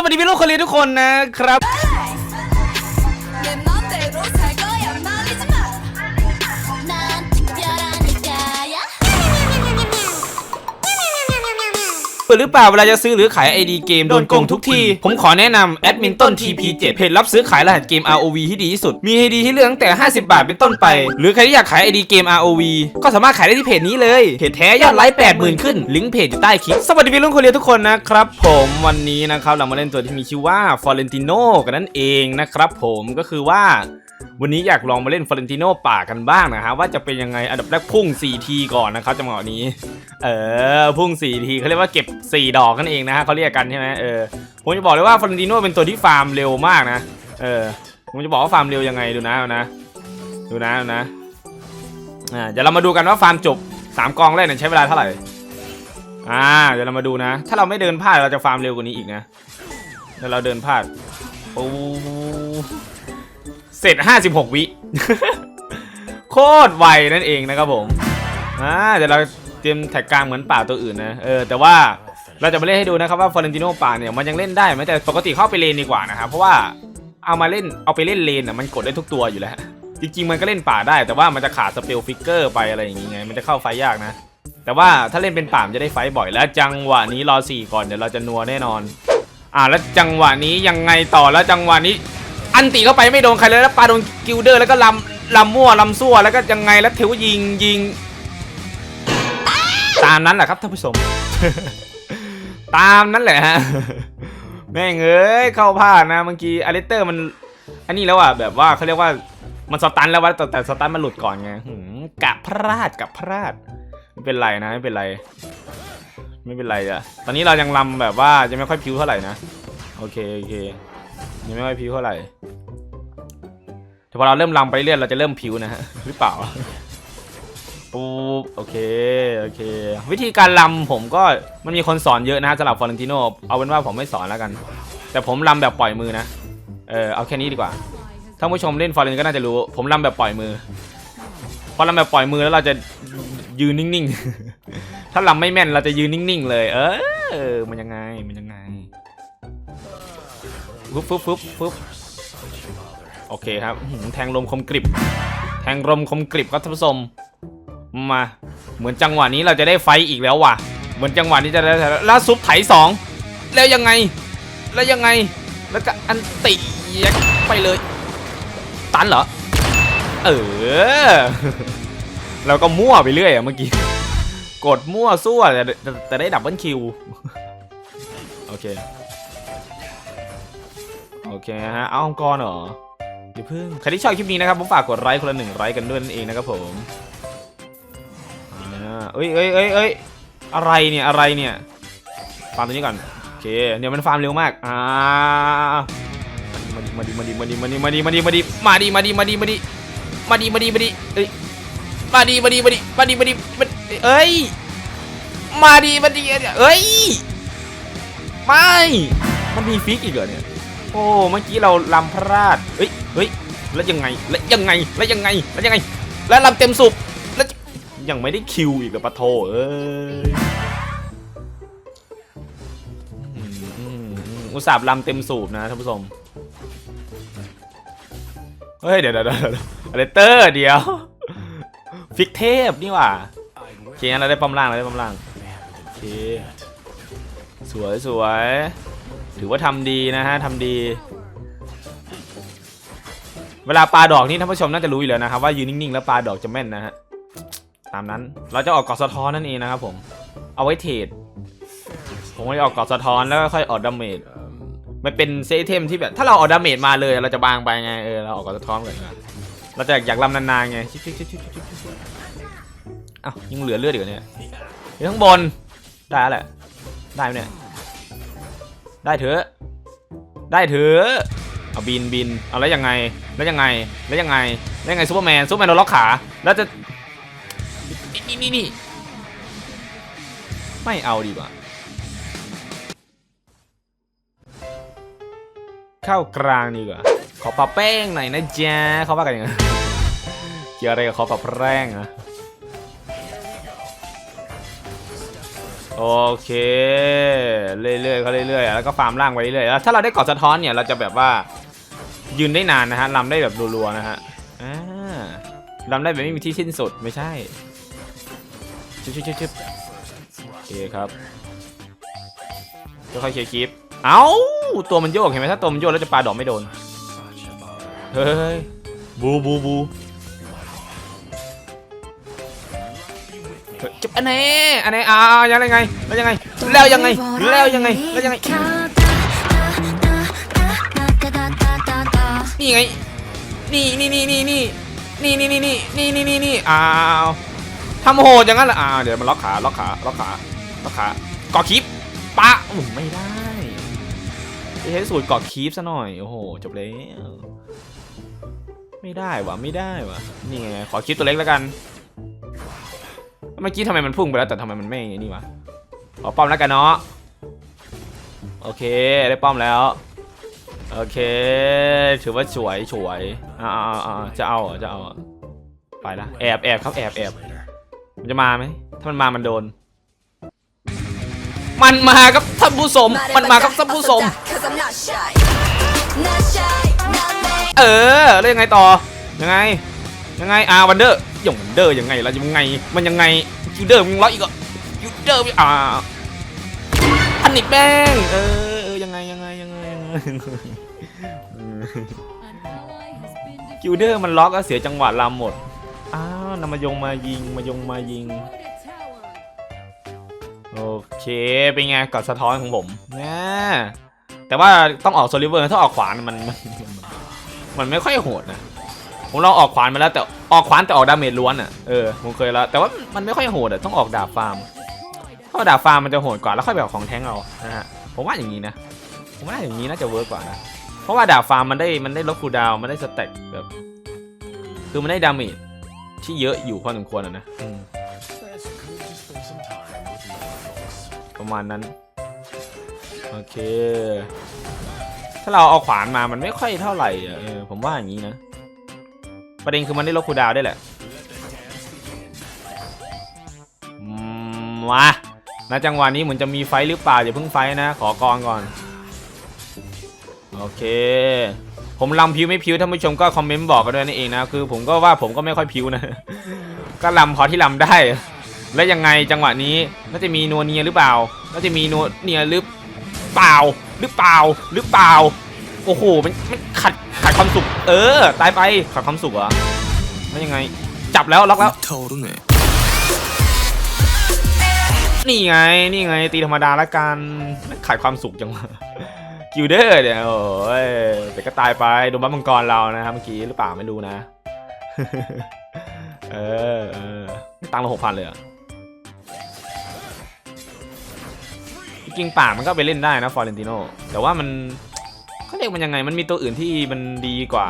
สวัสดีพี่ลูกคนเรียนทุกคนนะครับ เปิดหรือเปล่าเวลาจะซื้อหรือขาย ID เกมโดนโกงทุกที ผมขอแนะนำแอดมินต้น TP7 เพจรับซื้อขายรหัสเกม ROV ที่ดีที่สุด มี ID ที่เลือกตั้งแต่ 50 บาทเป็นต้นไป หรือใครที่อยากขาย ID เกม ROV ก็สามารถขายได้ที่เพจนี้เลยเพจแท้ยอดไลค์80,000 ขึ้น ลิงก์เพจอยู่ใต้คลิปสวัสดีพี่ลุงคนเรียนทุกคนนะครับผมวันนี้นะครับเรามาเล่นตัวที่มีชื่อว่า Florentino กันนั่นเองนะครับผมก็คือว่า วันนี้อยากลองมาเล่นฟลอเรนติโนป่ากันบ้างนะฮะว่าจะเป็นยังไงอันดับแรกพุ่ง 4 ทีก่อนนะครับจังหวะนี้ เออพุ่ง 4 ทีเขาเรียกว่าเก็บ 4 ดอกนั่นเองนะฮะเขาเรียกกันใช่ไหมเออผมจะบอกเลยว่าฟลอเรนติโนเป็นตัวที่ฟาร์มเร็วมากนะเออผมจะบอกว่าฟาร์มเร็วยังไงดูนะนะดูนะนะอ่าเดี๋ยวเรามาดูกันว่าฟาร์มจบ 3 กองแรกเนี่ยใช้เวลาเท่าไหร่อ่าเดี๋ยวเรามาดูนะ ถ้าเราไม่เดินพลาดเราจะฟาร์มเร็วกว่านี้อีกนะเดี๋ยวเราเดินพลาดโอ้ เสร็จ 56 วิ โคตรไวนั่นเองนะครับผมอ่าเดี๋ยวเราเตรียมแท็กกลางเหมือนป่าตัวอื่นนะเออแต่ว่าเราจะมาเล่นให้ดูนะครับว่าฟอร์เรนติโนป่าเนี่ยมันยังเล่นได้ไหมแต่ปกติเข้าไปเลนดีกว่านะครับเพราะว่าเอามาเล่นเอาไปเล่นเลนอะมันกดได้ทุกตัวอยู่แล้วจริงๆมันก็เล่นป่าได้ แต่ว่ามันจะขาดสเปลฟิกเกอร์ไปอะไรอย่างงี้ไงมันจะเข้าไฟยากนะ แต่ว่าถ้าเล่นเป็นป่ามจะได้ไฟบ่อยแล้ว จังหวะนี้รอสี่ก่อนเดี๋ยวเราจะนัวแน่นอน อ่าแล้วจังหวะนี้ยังไงต่อแล้วจังหวะนี้ อันตีเข้าไปไม่โดนใครเลยแล้วปาโดนกิลเดอร์แล้วก็ลำลำมั่วลำซั่วแล้วก็ยังไงแล้วเทวยิงยิง ตามนั้นแหละครับท่านผู้ชม ตามนั้นแหละฮะแม่งเอ้ยเข้าพลาดนะเมื่อกี้อเลสเตอร์มัน อันนี้แล้วอะแบบว่าเขาเรียกว่ามันสตันแล้วว่าแต่แต่สตันมันหลุดก่อนไงกะพลาดกะพลาดไม่เป็นไรนะไม่เป็นไร ไม่เป็นไรอะตอนนี้เรายังลำแบบว่ายังไม่ค่อยพิวเท่าไหร่นะ โอเคโอเค ยังไม่ค่อยผิวเท่าไหร่แต่พอเราเริ่มลำไปเรื่อยเราจะเริ่มผิวนะฮะหรือเปล่าปุ๊บโอเคโอเค วิธีการลำผมก็มันมีคนสอนเยอะนะฮะสำหรับฟอร์เรนติโนเอาเป็นว่าผมไม่สอนแล้วกัน แต่ผมลำแบบปล่อยมือนะเออเอาแค่นี้ดีกว่าถ้าผู้ชมเล่นฟอร์เรนก็น่าจะรู้ ผมลำแบบปล่อยมือพอลำแบบปล่อยมือแล้วเราจะยืนนิ่งๆ ถ้าลำไม่แม่นเราจะยืนนิ่งๆเลย เออมันยังไงมันยังไง ฟึบฟึบฟึบฟึบโอเคครับแทงลมคมกริบ แทงลมคมกริบครับท่านผู้ชมมา เหมือนจังหวะนี้เราจะได้ไฟอีกแล้วว่ะ เหมือนจังหวะนี้จะได้แล้วซุปไถสองแล้วยังไง แล้วยังไง แล้วก็อันติยักไปเลย ตันเหรอ เออ เราก็มั่วไปเรื่อยอะเมื่อกี้ กดมั่วซั่วแต่แต่ได้ดับเบิลคิว โอเค โอเคฮะ เอาองค์กรเหรอเดี๋ยวเพิ่งใครที่ชอบคลิปนี้นะครับผมฝากกดไลค์คนละหนึ่งไลค์กันด้วยนั่นเองนะครับผมอ่าเอ้ยเอ้ยเอ้ยเอ้ยอะไรเนี่ย อะไรเนี่ย ฟาร์มตัวนี้ก่อน โอเค เดี๋ยวมันฟาร์มเร็วมาก อ่า มาดิ มาดิ มาดิ มาดิ มาดิ มาดิ มาดิ มาดิ มาดิ มาดิ มาดิ มาดิ มาดิ มาดิ มาดิ เอ้ย มาดิ มาดิ มาดิ มาดิ มาดิมาดิเอ้ย มาดิ มาดิเอ้ย ไม่ มันมีฟิกอีกเหรอเนี่ย โอ้เมื่อกี้เราลำพลาดเฮ้ยเฮ้ยแล้วยังไงแล้วยังไงแล้วยังไงแล้วยังไง แล้วลำเต็มสุบแล้วยังไม่ได้คิวอีกเหรอปะโทเอ้ยอุตส่าห์ลำเต็มสูบนะท่านผู้ชมเฮ้ยเดี๋ยวเดี๋ยวเดี๋ยวเดี๋ยวอะไรเตอร์เดียวฟิกเทพนี่ว่าโอเคเราได้ปั๊มล่างเราได้ปั๊มล่างโอเคสวยสวย ถือว่าทำดีนะฮะทำดี เวลาปลาดอกนี่ท่านผู้ชมน่าจะรู้อยู่แล้วนะครับว่ายืนนิ่งๆแล้วปลาดอกจะแม่นนะฮะตามนั้นเราจะออกเกาะสะท้อนนั่นเองนะครับผมเอาไว้เทรดผมจะออกเกาะสะท้อนแล้วก็ค่อยออกดาเมจมันเป็นเซตเทมที่แบบถ้าเราออกดาเมจมาเลยเราจะบางไปไงเออเราออกเกาะสะท้อนก่อนนะเราจะอยากลำนานๆไงชิชิชิชิชิชิอ้าวยังเหลือเลือดอยู่เนี่ยอยู่ข้างบนได้แล้วแหละได้ไหมเนี่ย ได้เถอะ ได้เถอะเอาบินบินเอาแล้วยังไง แล้วยังไง แล้วยังไง แล้วยังไงซูเปอร์แมนซูเปอร์แมนโดนล็อกขา แล้วจะ นี่นี่นี่ไม่เอาดีกว่า เข้ากลางดีกว่า ขอปะแป้งหน่อยนะจ๊ะเขาว่ากันยังไงเกี่ยวอะไรกับขอปะแป้งอะ โอเค เรื่อยๆเขาเรื่อยๆแล้วก็ฟาร์มล่างไปเรื่อยๆแล้วถ้าเราได้เกาะสะท้อนเนี่ยเราจะแบบว่ายืนได้นานนะฮะลำได้แบบรัวๆนะฮะอ่าลำได้แบบไม่มีที่สิ้นสุดไม่ใช่ชิบชิบชิบโอเคครับค่อยๆเคลียร์คลิปเอ้าตัวมันโยกเห็นไหมถ้าตัวมันโยกแล้วจะปาดอกไม่โดนเฮ้ยบูบูบู จุบอันนี้อันนี้อ่ายังไงแล้วยังไงแล้วยังไงแล้วยังไงแล้วยังไงนี่ไงนี่นี่นี่นี่นี่นี่นี่นี่นี่นี่นี่นี่นี่อ้าวทำโหดอย่างนั้นเหรออ้าวเดี๋ยวมันล็อกขาล็อกขาล็อกขาล็อกขาเกาะคลิปปะโอ้ไม่ได้ใช้สูตรเกาะคลิปซะหน่อยโอ้โหจบแล้วไม่ได้วะไม่ได้วะนี่ไงขอคลิปตัวเล็กแล้วกัน เมื่อกี้ทำไมมันพุ่งไปแล้วแต่ทำไมมันไม่นี่วะขอป้อมแล้วกันเนาะโอเคได้ป้อมแล้วโอเค ถือว่าสวยสวยอ่าอ่าอ่าจะเอาจะเอาไปละแอบแอบครับแอบแอบมันจะมาไหมถ้ามันมามันโดน มันมาครับท่านผู้ชมมันมาครับท่านผู้ชมเออแล้วยังไงต่อยังไงยังไงอ่าวันเดอร์ อย่างวันเดอร์ยังไงล่ะยังไง มันยังไงยูเดอร์มึงร้อยอีกเหรอยูเดอร์อ่าอันนี้แป้งเออเออยังไงยังไงยังไงยังไงอืมกิลเดอร์มันล็อกแล้วเสียจังหวะลำหมด อ้าวนำมายงมายิงมายงมายิง โอเค เป็นไงกอดสะท้อนของผมนะแต่ว่าต้องออกโซลิเวอร์ถ้าออกขวานมัน มันไม่ค่อยโหดนะ ผมลองออกขวานมาแล้วแต่ ออกขวานแต่ออกดาเมจล้วนอะเออผมเคยแล้ว แต่ว่ามันไม่ค่อยโหดอะต้องออกดาบฟาร์มเพราะดาบฟาร์มมันจะโหดกว่าแล้วค่อยไปออกของแทงเอานะฮะผมว่าอย่างนี้นะผมว่าอย่างนี้น่าจะเวิร์กกว่านะเพราะว่าดาบฟาร์มมันได้มันได้ลดคูลดาวมันได้สแต็กแบบคือมันได้ดาเมจที่เยอะอยู่พอสมควรอะนะประมาณนั้นโอเค ถ้าเราเอาขวานมามันไม่ค่อยเท่าไหร่อะเออผมว่าอย่างนี้นะ ประเด็นคือมันได้ลดคูดาวได้แหละมาณจังหวะนี้เหมือนจะมีไฟหรือเปล่าอย่าเพิ่งไฟนะ ขอกองก่อน โอเค ผมลำพิวไม่พิวท่านผู้ชมก็คอมเมนต์บอกกันด้วยนั่นเองนะ คือผมก็ว่าผมก็ไม่ค่อยพิวนะ ก็ลำพอที่ลำได้ แล้วยังไงจังหวะนี้น่าจะมีนัวเนียหรือเปล่า น่าจะมีนัวเนียหรือเปล่า หรือเปล่า หรือเปล่า โอ้โห มันมันขัด ความสุข เออ ตายไปขัดความสุขเหรอแล้วยังไง จับแล้วล็อกแล้ว 타오르네 นี่ไง นี่ไง ตีธรรมดาละกันขายความสุขจังวะ กิลเดอร์เนี่ย โอ้ยแต่ก็ตายไปโดนบัฟมังกรเรานะครับเมื่อกี้หรือเปล่าไม่รู้นะ เออเออตังค์เราหกพันเลยเหรอะจริงๆป่ามันก็ไปเล่นได้นะฟอร์เรนติโนแต่ว่ามัน เขาเรียกมันยังไง มันมีตัวอื่นที่มันดีกว่า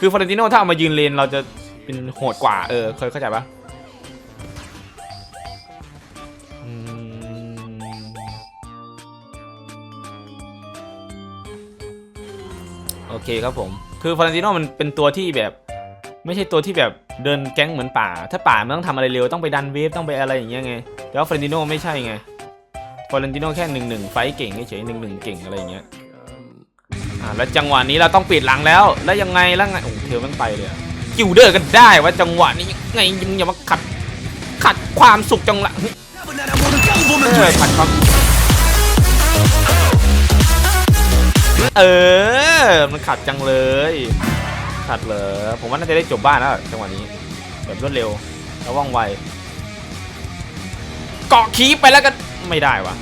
คือฟอร์เรนติโนถ้าเอามายืนเลนเราจะเป็นโหดกว่า เออ เคยเข้าใจปะโอเคครับผม คือฟอร์เรนติโนมันเป็นตัวที่แบบ ไม่ใช่ตัวที่แบบเดินแก๊งเหมือนป่า ถ้าป่ามันต้องทำอะไรเร็ว ต้องไปดันเวฟ ต้องไปอะไรอย่างเงี้ยไง แต่ว่าฟอร์เรนติโนไม่ใช่ไง ฟอร์เรนติโนแค่หนึ่งหนึ่งไฟเก่งเฉยหนึ่งหนึ่งเก่งอะไรอย่างเงี้ย อ่าแล้วจังหวะนี้เราต้องปิดหลังแล้ว แล้วยังไงแล้วไงโอ้โหเทลมันไปเลยกิลเดอร์กันได้ว่าจังหวะนี้ไงมึงอย่ามาขัดขัดความสุขจังละเออขัดความเออ มันขัดจังเลย ขัดเลยผมว่าน่าจะได้จบบ้านแล้วจังหวะนี้ แบบรวดเร็ว แล้วว่องไว เกาะคีไปแล้วกัน ไม่ได้วะ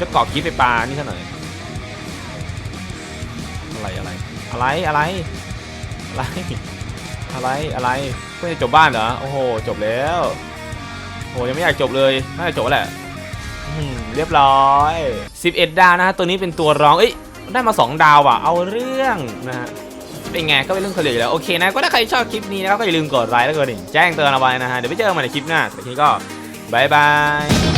จะเกาะคีไปปลา นี่ซะหน่อย อะไรอะไรอะไรอะไรอะไรอะไรอะไรเพื่อจะจบบ้านเหรอโอ้โหจบแล้วโอ้ยังไม่อยากจบเลยน่าจะจบแหละเรียบร้อย 11 ดาวนะฮะตัวนี้เป็นตัวรองเอ้ยได้มา 2 ดาวอะ เอาเรื่องนะฮะเป็นไงก็เป็นเรื่องเคลียร์อยู่แล้วโอเคนะ ก็ถ้าใครชอบคลิปนี้นะครับก็อย่าลืมกดไลค์แล้วก็กดดิ่งแจ้งเตือนเอาไว้นะฮะ เดี๋ยวไปเจอกันใหม่ในคลิปหน้าแต่ทีนี้ก็บายบาย